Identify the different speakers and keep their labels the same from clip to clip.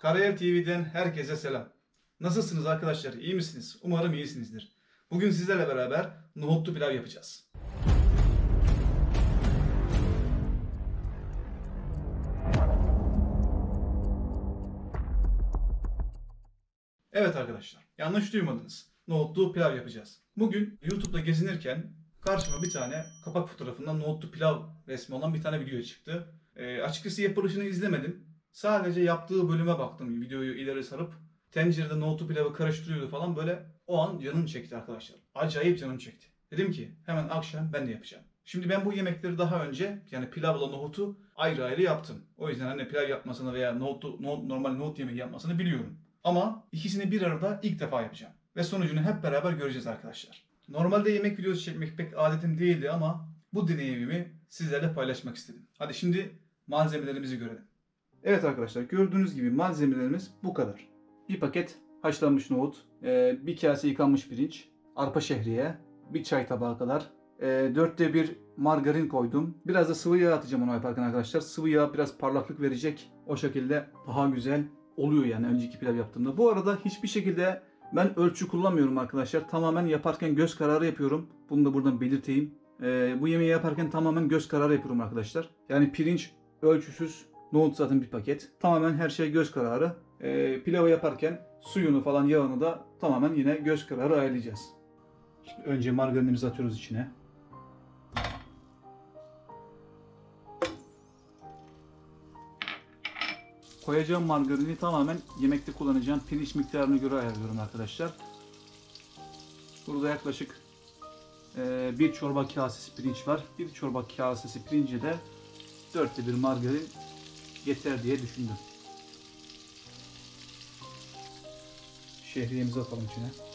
Speaker 1: Karayel TV'den herkese selam. Nasılsınız arkadaşlar? İyi misiniz? Umarım iyisinizdir. Bugün sizlerle beraber nohutlu pilav yapacağız. Evet arkadaşlar, yanlış duymadınız. Nohutlu pilav yapacağız. Bugün YouTube'da gezinirken karşıma bir tane kapak fotoğrafından nohutlu pilav resmi olan bir tane video çıktı. Ee, açıkçası yapılışını izlemedim. Sadece yaptığı bölüme baktım videoyu ileri sarıp. Tencerede nohutlu pilavı karıştırıyordu falan böyle o an canım çekti arkadaşlar. Acayip canım çekti. Dedim ki hemen akşam ben de yapacağım. Şimdi ben bu yemekleri daha önce yani pilavla nohutu ayrı ayrı yaptım. O yüzden hani pilav yapmasını veya nohutu, nohut, normal nohut yemeği yapmasını biliyorum. Ama ikisini bir arada ilk defa yapacağım. Ve sonucunu hep beraber göreceğiz arkadaşlar. Normalde yemek videosu çekmek pek adetim değildi ama bu deneyimimi sizlerle paylaşmak istedim. Hadi şimdi malzemelerimizi görelim. Evet arkadaşlar gördüğünüz gibi malzemelerimiz bu kadar. Bir paket haşlanmış nohut, e, bir kase yıkanmış pirinç, arpa şehriye, bir çay tabağı kadar, e, dörtte bir margarin koydum. Biraz da sıvı yağ atacağım ona yaparken arkadaşlar. Sıvı yağ biraz parlaklık verecek. O şekilde daha güzel oluyor yani önceki pilav yaptığımda. Bu arada hiçbir şekilde ben ölçü kullanmıyorum arkadaşlar. Tamamen yaparken göz kararı yapıyorum. Bunu da buradan belirteyim. E, bu yemeği yaparken tamamen göz kararı yapıyorum arkadaşlar. Yani pirinç ölçüsüz, nohut zaten bir paket. Tamamen her şey göz kararı. E, pilavı yaparken suyunu falan yağını da tamamen yine göz kararı ayarlayacağız. Şimdi önce margarinimizi atıyoruz içine. Koyacağım margarini tamamen yemekte kullanacağım pirinç miktarına göre ayarlıyorum arkadaşlar. Burada yaklaşık e, bir çorba kasesi pirinç var. Bir çorba kasesi pirince de dörtte bir margarin yeter diye düşündüm. Şehriyemizi atalım içine.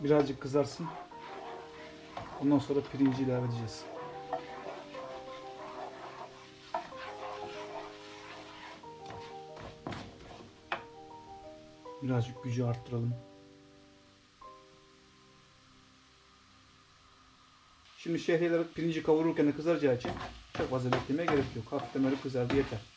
Speaker 1: Birazcık kızarsın. Ondan sonra pirinci ilave edeceğiz. Birazcık gücü arttıralım. Şimdi şehriyeler pirinci kavururken de kızaracağı için çok fazla beklemeye gerek yok. Hafiften böyle kızardı yeter.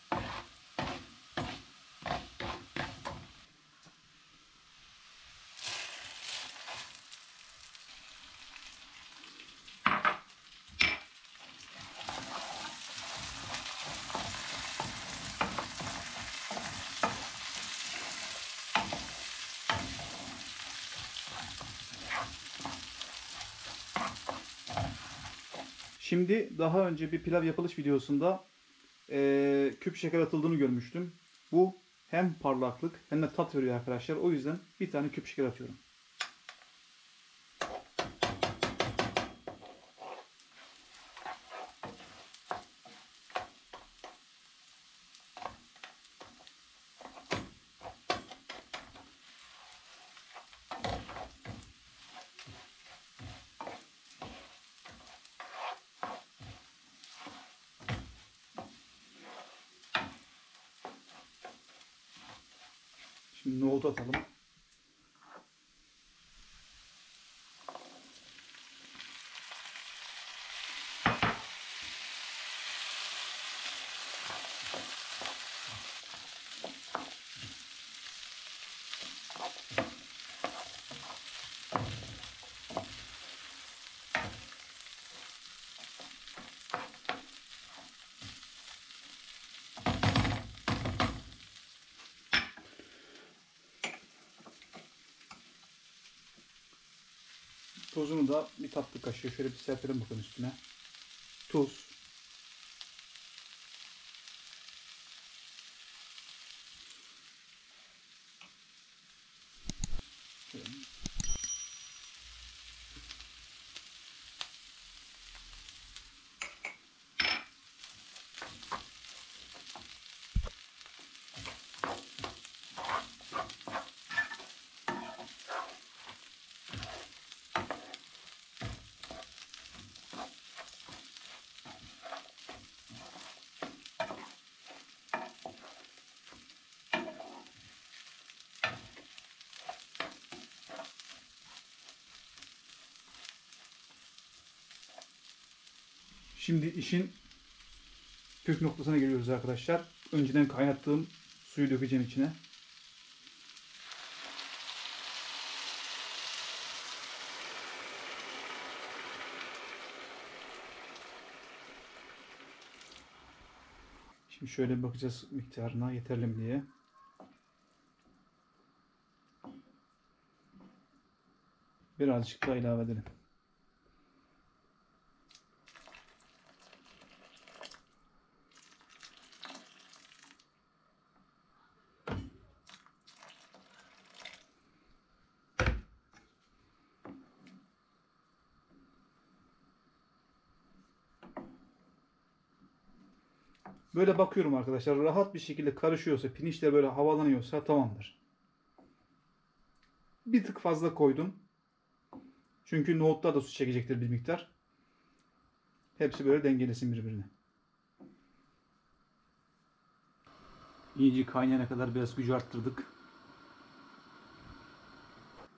Speaker 1: Şimdi daha önce bir pilav yapılış videosunda eee küp şeker atıldığını görmüştüm. Bu hem parlaklık hem de tat veriyor arkadaşlar. O yüzden bir tane küp şeker atıyorum. Nohut atalım. Tuzunu da bir tatlı kaşığı şöyle bir serpelim bakın üstüne. Tuz. Şimdi işin püf noktasına geliyoruz arkadaşlar. Önceden kaynattığım suyu dökeceğim içine. Şimdi şöyle bakacağız miktarına yeterli mi diye. Birazcık daha ilave edelim. Böyle bakıyorum arkadaşlar. Rahat bir şekilde karışıyorsa, pirinçler böyle havalanıyorsa tamamdır. Bir tık fazla koydum. Çünkü nohutlar da su çekecektir bir miktar. Hepsi böyle dengelesin birbirini. İyice kaynayana kadar biraz gücü arttırdık.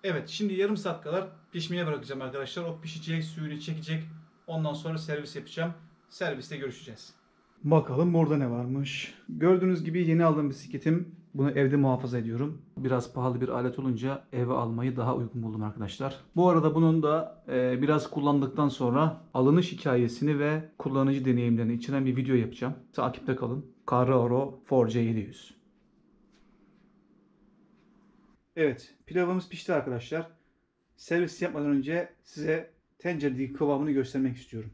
Speaker 1: Evet şimdi yarım saat kadar pişmeye bırakacağım arkadaşlar. O pişecek, suyunu çekecek. Ondan sonra servis yapacağım. Serviste görüşeceğiz. Bakalım burada ne varmış. Gördüğünüz gibi yeni aldığım bisikletim. Bunu evde muhafaza ediyorum. Biraz pahalı bir alet olunca eve almayı daha uygun buldum arkadaşlar. Bu arada bunun da e, biraz kullandıktan sonra alınış hikayesini ve kullanıcı deneyimlerini içeren bir video yapacağım. Takipte kalın. Carraro 4C700. Evet, pilavımız pişti arkadaşlar. Servis yapmadan önce size tenceredeki kıvamını göstermek istiyorum.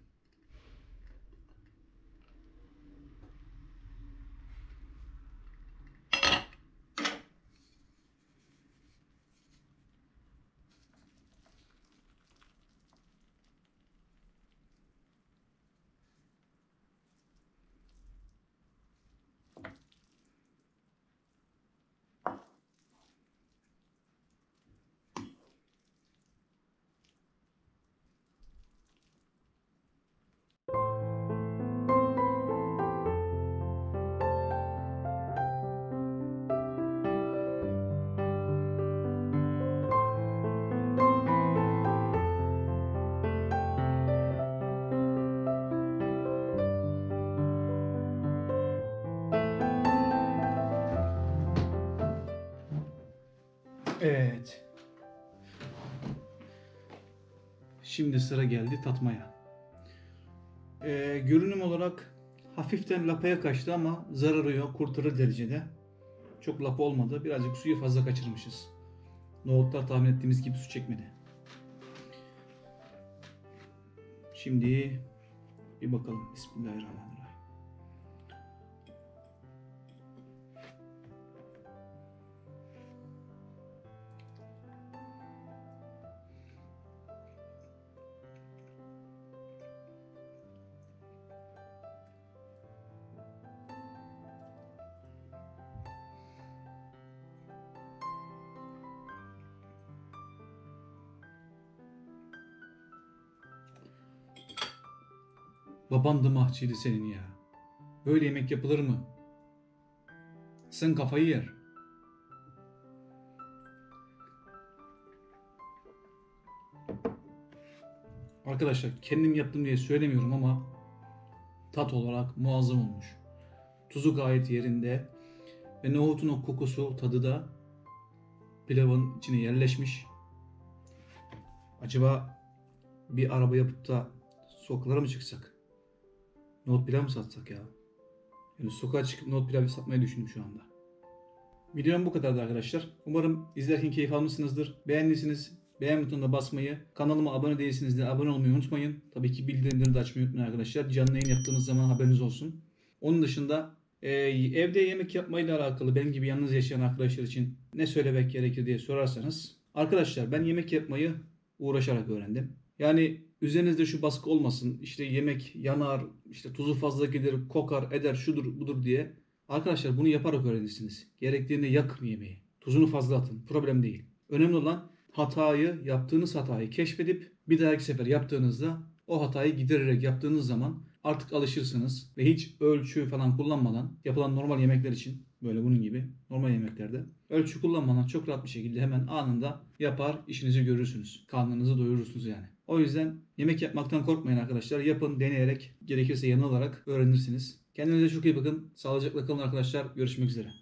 Speaker 1: Evet. Şimdi sıra geldi tatmaya. Ee, görünüm olarak hafiften lapaya kaçtı ama zararı yok, kurtarır derecede. Çok lapa olmadı. Birazcık suyu fazla kaçırmışız. Nohutlar tahmin ettiğimiz gibi su çekmedi. Şimdi bir bakalım. Bismillahirrahmanirrahim. Baban da mahçıydı senin ya. Böyle yemek yapılır mı? Sen kafayı yer. Arkadaşlar kendim yaptım diye söylemiyorum ama tat olarak muazzam olmuş. Tuzu gayet yerinde ve nohutun o kokusu, tadı da pilavın içine yerleşmiş. Acaba bir araba yapıp da sokaklara mı çıksak? Nohut pilav mı satsak ya? Yani sokağa çıkıp nohut pilav satmayı düşündüm şu anda. Videom bu kadardı arkadaşlar. Umarım izlerken keyif almışsınızdır. Beğendiyseniz beğen butonuna basmayı, kanalıma abone değilseniz de abone olmayı unutmayın. Tabii ki bildirimleri de açmayı unutmayın arkadaşlar. Canlı yayın yaptığımız zaman haberiniz olsun. Onun dışında e, evde yemek yapmayla alakalı benim gibi yalnız yaşayan arkadaşlar için ne söylemek gerekir diye sorarsanız. Arkadaşlar ben yemek yapmayı uğraşarak öğrendim. Yani üzerinizde şu baskı olmasın. İşte yemek yanar, işte tuzu fazla gelir, kokar, eder, şudur budur diye. Arkadaşlar bunu yaparak öğrenirsiniz. Gerektiğinde yakın yemeği. Tuzunu fazla atın. Problem değil. Önemli olan hatayı, yaptığınız hatayı keşfedip bir dahaki sefer yaptığınızda o hatayı gidererek yaptığınız zaman
Speaker 2: artık alışırsınız ve hiç ölçü falan kullanmadan yapılan normal yemekler için böyle bunun gibi normal yemeklerde ölçü kullanmadan çok rahat bir şekilde hemen anında yapar işinizi görürsünüz. Karnınızı doyurursunuz yani. O yüzden yemek yapmaktan korkmayın arkadaşlar. Yapın, deneyerek, gerekirse yanılarak öğrenirsiniz. Kendinize çok iyi bakın. Sağlıcakla kalın arkadaşlar. Görüşmek üzere.